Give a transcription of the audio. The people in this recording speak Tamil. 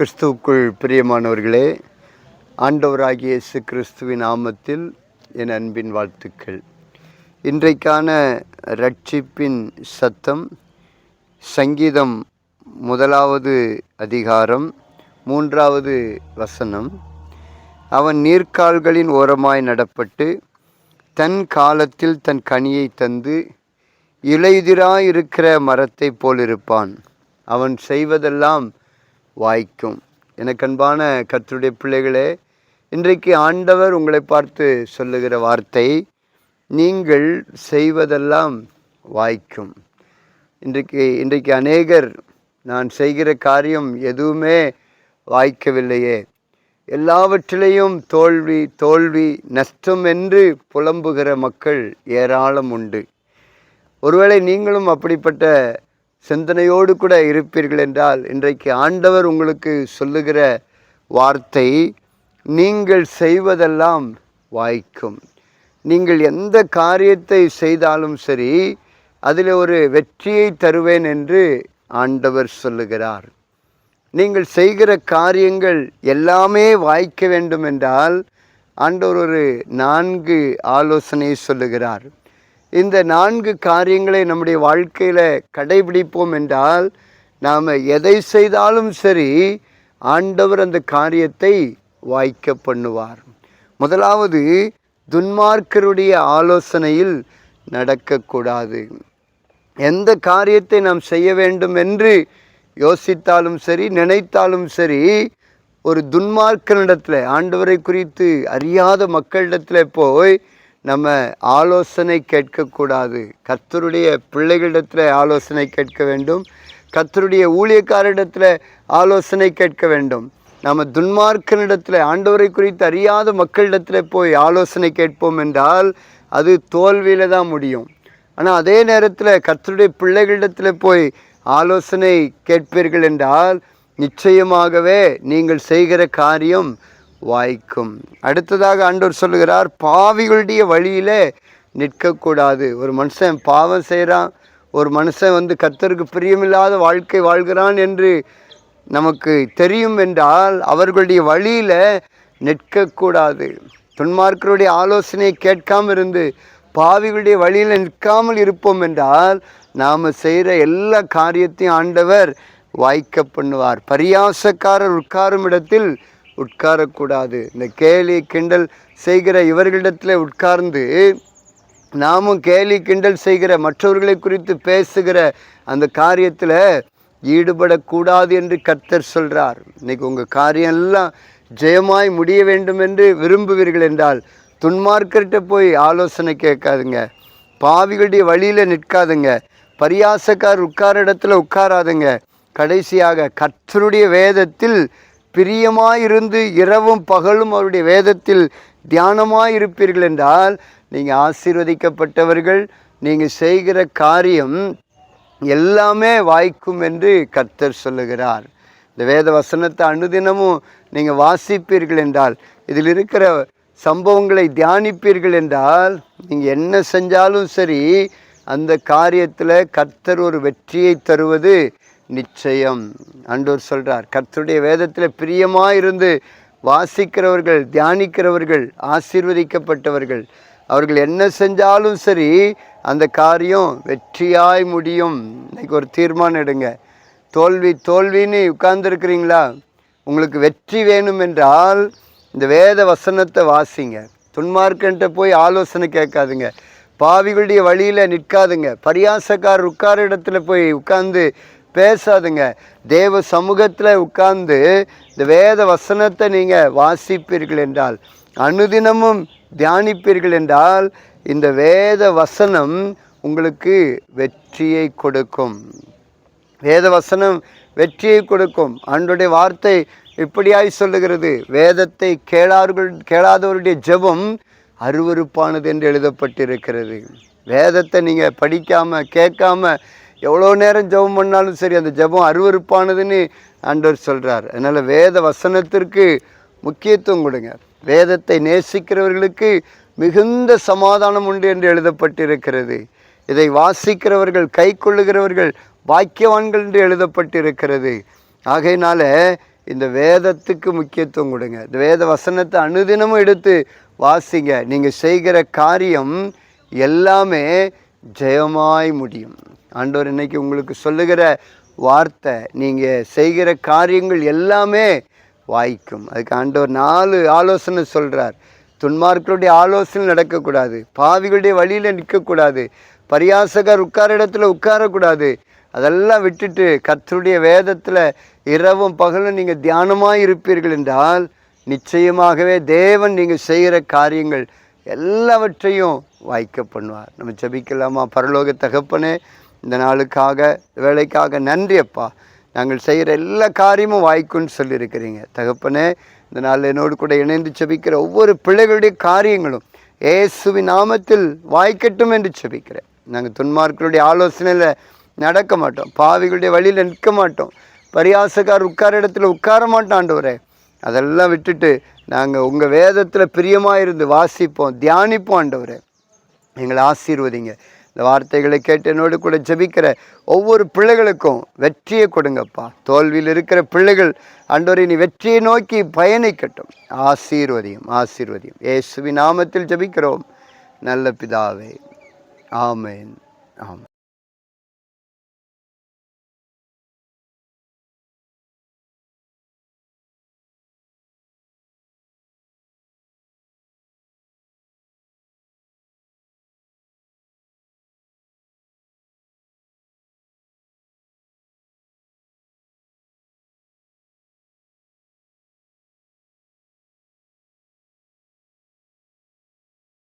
கிறிஸ்துவுக்குள் பிரியமானவர்களே ஆண்டவராகிய இயேசு கிறிஸ்துவின் நாமத்தில் என் அன்பின் வாழ்த்துக்கள். இன்றைக்கான ரட்சிப்பின் சத்தம் சங்கீதம் முதலாவது அதிகாரம் மூன்றாவது வசனம். அவன் நீர்க்கால்களின் ஓரமாய் நடப்பட்டு தன் காலத்தில் தன் கனியை தந்து இலையுதிராயிருக்கிற மரத்தைப் போலிருப்பான். அவன் செய்வதெல்லாம் வாய்க்கும். எனக்கு அன்பான பிள்ளைகளே இன்றைக்கு ஆண்டவர் உங்களை பார்த்து சொல்லுகிற வார்த்தை நீங்கள் செய்வதெல்லாம் வாய்க்கும். இன்றைக்கு இன்றைக்கு அநேகர் நான் செய்கிற காரியம் எதுவுமே வாய்க்கவில்லையே. எல்லாவற்றிலையும் தோல்வி தோல்வி நஷ்டம் என்று புலம்புகிற மக்கள் ஏராளம் உண்டு. ஒருவேளை நீங்களும் அப்படிப்பட்ட சிந்தனையோடு கூட இருப்பீர்கள் என்றால் இன்றைக்கு ஆண்டவர் உங்களுக்கு சொல்லுகிற வார்த்தை நீங்கள் செய்வதெல்லாம் வாய்க்கும். நீங்கள் எந்த காரியத்தை செய்தாலும் சரி அதில் ஒரு வெற்றியை தருவேன் என்று ஆண்டவர் சொல்லுகிறார். நீங்கள் செய்கிற காரியங்கள் எல்லாமே வாய்க்க வேண்டும் என்றால் ஆண்டவர் ஒரு நான்கு ஆலோசனை சொல்லுகிறார். இந்த நான்கு காரியங்களை நம்முடைய வாழ்க்கையில் கடைபிடிப்போம் என்றால் நாம் எதை செய்தாலும் சரி ஆண்டவர் அந்த காரியத்தை வாய்க்க பண்ணுவார். முதலாவது துன்மார்க்கருடைய ஆலோசனையில் நடக்கக்கூடாது. எந்த காரியத்தை நாம் செய்ய வேண்டும் என்று யோசித்தாலும் சரி நினைத்தாலும் சரி ஒரு துன்மார்க்கனிடத்தில் ஆண்டவரை குறித்து அறியாத மக்களிடத்தில் போய் நம்ம ஆலோசனை கேட்கக்கூடாது. கத்தருடைய பிள்ளைகளிடத்தில் ஆலோசனை கேட்க வேண்டும். கர்த்தருடைய ஊழியக்காரிடத்தில் ஆலோசனை கேட்க வேண்டும். நம்ம துன்மார்க்கனிடத்தில் ஆண்டவரை குறித்து அறியாத மக்களிடத்தில் போய் ஆலோசனை கேட்போம் என்றால் அது தோல்வியில் தான் முடியும். ஆனால் அதே நேரத்தில் கர்த்தருடைய பிள்ளைகளிடத்தில் போய் ஆலோசனை கேட்பீர்கள் என்றால் நிச்சயமாகவே நீங்கள் செய்கிற காரியம் வாய்க்கும். அடுத்ததாக ஆண்டவர் சொல்லுகிறார் பாவிகளுடைய வழியில் நிற்கக்கூடாது. ஒரு மனுஷன் பாவம் செய்கிறான் ஒரு மனுஷன் வந்து கத்தருக்கு பிரியமில்லாத வாழ்க்கை வாழ்கிறான் என்று நமக்கு தெரியும் என்றால் அவர்களுடைய வழியில் நிற்கக்கூடாது. துன்மார்க்கருடைய ஆலோசனையை கேட்காமல் இருந்து பாவிகளுடைய வழியில் நிற்காமல் இருப்போம் என்றால் நாம் செய்கிற எல்லா காரியத்தையும் ஆண்டவர் வாய்க்க பண்ணுவார். பரியாசக்காரர் உட்காரும் இடத்தில் உட்காரக்கூடாது. இந்த கேலி கிண்டல் செய்கிற இவர்களிடத்தில் உட்கார்ந்து நாமும் கேலி கிண்டல் செய்கிற மற்றவர்களை குறித்து பேசுகிற அந்த காரியத்தில் ஈடுபடக்கூடாது என்று கர்த்தர் சொல்கிறார் இன்னைக்கு உங்கள் காரியம் எல்லாம் ஜெயமாய் முடிய வேண்டும் என்று விரும்புவீர்கள் என்றால் துன்மார்க்கர்கிட்ட போய் ஆலோசனை கேட்காதுங்க. பாவிகளுடைய வழியில் நிற்காதுங்க. பரியாசக்கார் உட்கார இடத்துல உட்காராதுங்க. கடைசியாக கர்த்தருடைய வேதத்தில் பிரியமாயிருந்து இரவும் பகலும் அவருடைய வேதத்தில் தியானமாயிருப்பீர்கள் என்றால் நீங்கள் ஆசீர்வதிக்கப்பட்டவர்கள் நீங்கள் செய்கிற காரியம் எல்லாமே வாய்க்கும் என்று கர்த்தர் சொல்லுகிறார். இந்த வேத வசனத்தை அனுதினமும் நீங்கள் வாசிப்பீர்கள் என்றால் இதில் இருக்கிற சம்பவங்களை தியானிப்பீர்கள் என்றால் நீங்கள் என்ன செஞ்சாலும் சரி அந்த காரியத்தில் கர்த்தர் ஒரு வெற்றியை தருவது நிச்சயம். அன்றோர் சொல்கிறார் கர்த்தருடைய வேதத்தில் பிரியமாக இருந்து வாசிக்கிறவர்கள் தியானிக்கிறவர்கள் ஆசீர்வதிக்கப்பட்டவர்கள் அவர்கள் என்ன செஞ்சாலும் சரி அந்த காரியம் வெற்றியாய் முடியும். இன்றைக்கி ஒரு தீர்மானம் எடுங்க. தோல்வி தோல்வின்னு உட்கார்ந்துருக்கிறீங்களா? உங்களுக்கு வெற்றி வேணும் என்றால் இந்த வேத வசனத்தை வாசிங்க. துன்மார்க்கன்ட்ட போய் ஆலோசனை கேட்காதுங்க. பாவிகளுடைய வழியில் நிற்காதுங்க. பரியாசக்கார் உட்கார இடத்துல போய் உட்கார்ந்து பேசாதுங்க. தேவ சமூகத்தில் உட்கார்ந்து இந்த வேத வசனத்தை நீங்கள் வாசிப்பீர்கள் என்றால் அனுதினமும் தியானிப்பீர்கள் என்றால் இந்த வேத வசனம் உங்களுக்கு வெற்றியை கொடுக்கும். வேத வசனம் வெற்றியை கொடுக்கும். ஆண்டுடைய வார்த்தை இப்படியாய் சொல்லுகிறது. வேதத்தை கேளார்கள் கேளாதவருடைய ஜெபம் அருவருப்பானது என்று எழுதப்பட்டிருக்கிறது. வேதத்தை நீங்கள் படிக்காமல் கேட்காம எவ்வளோ நேரம் ஜெபம் பண்ணாலும் சரி அந்த ஜெபம் அருவருப்பானதுன்னு ஆண்டவர் சொல்கிறார் அதனால் வேத வசனத்திற்கு முக்கியத்துவம் கொடுங்க. வேதத்தை நேசிக்கிறவர்களுக்கு மிகுந்த சமாதானம் உண்டு என்று எழுதப்பட்டிருக்கிறது. இதை வாசிக்கிறவர்கள் கை கொள்ளுகிறவர்கள் பாக்கியவான்கள் என்று எழுதப்பட்டிருக்கிறது. ஆகையினால இந்த வேதத்துக்கு முக்கியத்துவம் கொடுங்க. இந்த வேத வசனத்தை அனுதினமும் எடுத்து வாசிங்க. நீங்கள் செய்கிற காரியம் எல்லாமே ஜெயமாய் முடியும். ஆண்டவர் இன்னைக்கு உங்களுக்கு சொல்லுகிற வார்த்தை நீங்கள் செய்கிற காரியங்கள் எல்லாமே வாய்க்கும். அதுக்கு ஆண்டவர் நாலு ஆலோசனை சொல்கிறார் துன்மார்களுடைய ஆலோசனை நடக்கக்கூடாது. பாவிகளுடைய வழியில் நிற்கக்கூடாது. பரியாசகர் உட்கார இடத்துல உட்காரக்கூடாது. அதெல்லாம் விட்டுட்டு கத்தருடைய வேதத்தில் இரவும் பகலும் நீங்கள் தியானமாக இருப்பீர்கள் என்றால் நிச்சயமாகவே தேவன் நீங்கள் செய்கிற காரியங்கள் எல்லாவற்றையும் வாய்க்க பண்ணுவார். நம்ம ஜெபிக்கலாமா? பரலோக தகப்பனே இந்த நாளுக்காக வேலைக்காக நன்றி அப்பா. நாங்கள் செய்கிற எல்லா காரியமும் வாய்க்குன்னு சொல்லியிருக்கிறீங்க. தகப்பனே இந்த நாளில் என்னோடு கூட இணைந்து செபிக்கிற ஒவ்வொரு பிள்ளைகளுடைய காரியங்களும் ஏசுவி நாமத்தில் வாய்க்கட்டும் என்று செபிக்கிறேன். நாங்கள் துன்மார்களுடைய ஆலோசனையில் நடக்க மாட்டோம். பாவிகளுடைய வழியில் நிற்க மாட்டோம். பரியாசக்கார் உட்கார இடத்துல உட்கார மாட்டோம் ஆண்டவரே. அதெல்லாம் விட்டுட்டு நாங்கள் உங்கள் வேதத்தில் பிரியமாக இருந்து வாசிப்போம் தியானிப்போம் ஆண்டவரே. எங்களை ஆசீர்வதிங்க. இந்த வார்த்தைகளை கேட்டு என்னோடு கூட ஜெபிக்கிற ஒவ்வொரு பிள்ளைகளுக்கும் வெற்றியை கொடுங்கப்பா. தோல்வியில் இருக்கிற பிள்ளைகள் அன்றோரை நீ வெற்றியை நோக்கி பயணிக்கட்டும். ஆசீர்வதியும் ஆசீர்வதியும். ஏசுவி நாமத்தில் ஜபிக்கிறோம். நல்ல பிதாவே. ஆமேன். ஆமாம்